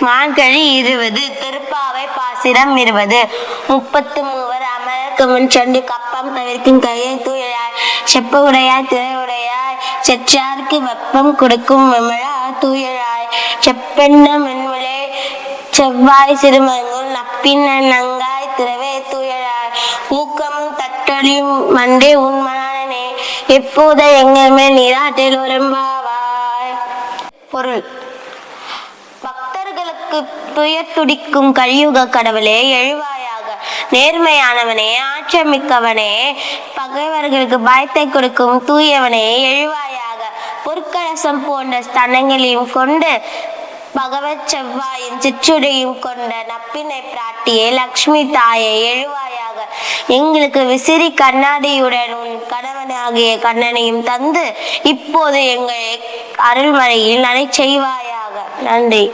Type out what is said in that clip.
மார்கழி இருபது திருப்பாவை பாசிரம் இருபது. முப்பத்து மூவர் அமரர்க்கு முன் சென்று கப்பம் தவிர்க்கும் கையை தூயழாய் செப்ப உடையாய் திரை உடையாய் செற்றார்க்கு வெப்பம் கொடுக்கும் விமழா தூயழாய் செப்பெண்ண மென்மலே செவ்வாய் சிறுமங்குள் நப்பின்ன நங்காய் திரவே தூயழாய் ஊக்கமும் தட்டொழியும் மண்டே உன் எப்போத எங்கமே நீராட்டில் உரம்பாவாய். பொருள். பக்தர்களுக்கு துயர் துடிக்கும் கலியுக கடவுளே எழுவாயாக. நேர்மையானவனே ஆற்றமிக்கவனே பகைவர்களுக்கு பயத்தை கொடுக்கும் தூயவனே எழுவாயாக. பொற்கலசம் போன்ற ஸ்தனங்களையும் கொண்டு பகவத் செவ்வாயின் சிற்றுடையும் கொண்ட நப்பினை பிராட்டியே லக்ஷ்மி தாயே எழுவாயாக. எங்களுக்கு விசிறி கண்ணாடியுடன் உன் கணவனாகிய கண்ணனையும் தந்து இப்போது எங்களை அருள்மறையில் நனை செய்வாயாக. நன்றி.